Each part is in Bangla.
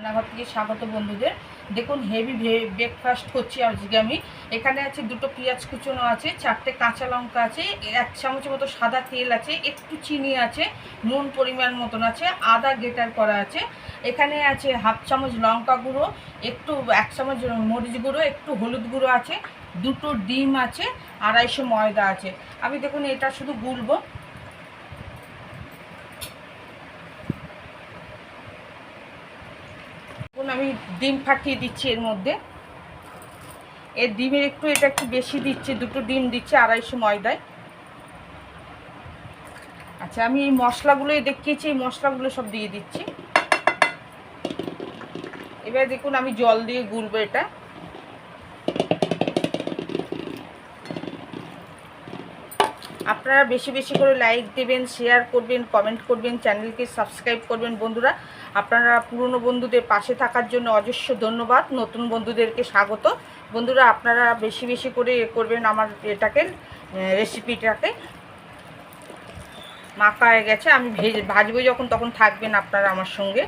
রান্নাঘর থেকে স্বাগত বন্ধুদের। দেখুন হেভি ব্রেকফাস্ট করছি আজকে আমি। এখানে আছে দুটো পেঁয়াজ কুচনো আছে, চারটে কাঁচা লঙ্কা আছে, এক চামচের মতো সাদা তেল আছে, একটু চিনি আছে, নুন পরিমাণ মতন আছে, আদা গেটার করা আছে। এখানে আছে হাফ চামচ লঙ্কা গুঁড়ো, একটু এক চামচ মরিচ গুঁড়ো, একটু হলুদ গুঁড়ো আছে, দুটো ডিম আছে, আড়াইশো ময়দা আছে। আমি দেখুন, এটা শুধু গুলবো। আমি ডিম ফাটিয়ে দিচ্ছি এর মধ্যে। এর ডিমের একটু, এটা একটু বেশি দিচ্ছে, দুটো ডিম দিচ্ছে, আড়াইশো ময়দায়। আচ্ছা আমি এই মশলাগুলো দেখিয়েছি, এই মশলাগুলো সব দিয়ে দিচ্ছি। এবার দেখুন, আমি জল দিয়ে গুলবো এটা। আপনারা বেশি বেশি করে লাইক দেবেন শেয়ার করবেন কমেন্ট করবেন চ্যানেলকে সাবস্ক্রাইব করবেন বন্ধুরা। আপনারা পুরনো বন্ধুদের পাশে থাকার জন্য অজস্র ধন্যবাদ। নতুন বন্ধুদেরকে স্বাগত। বন্ধুরা, আপনারা বেশি বেশি করে করবেন আমার এটাকে রেসিপিটাকে মাখা হয়ে গেছে, আমি ভেজে, ভাজবো যখন, তখন থাকবেন আপনারা আমার সঙ্গে।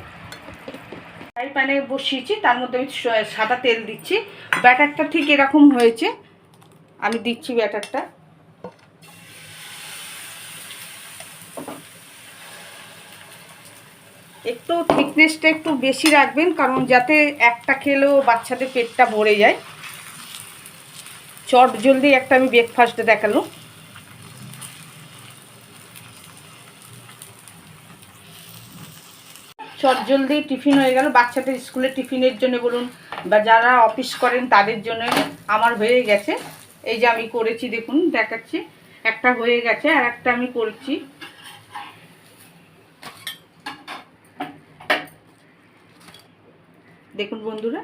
ফ্রাই প্যানে বসিয়েছি, তার মধ্যে আমি সাদা তেল দিচ্ছি। ব্যাটারটা ঠিক এরকম হয়েছে। আমি দিচ্ছি ব্যাটারটা। একটু থিকনেসটা একটু বেশি রাখবেন, কারণ যাতে একটা খেলেও বাচ্চাদের পেটটা ভরে যায়। চট জলদি একটা আমি ব্রেকফাস্টে দেখাল। চট জলদি টিফিন হয়ে গেল। বাচ্চাদের স্কুলে টিফিনের জন্য বলুন, বা যারা অফিস করেন তাদের জন্য আমার হয়ে গেছে। এই যে আমি করেছি, দেখুন, দেখাচ্ছি। একটা হয়ে গেছে, আর একটা আমি করেছি। দেখুন বন্ধুরা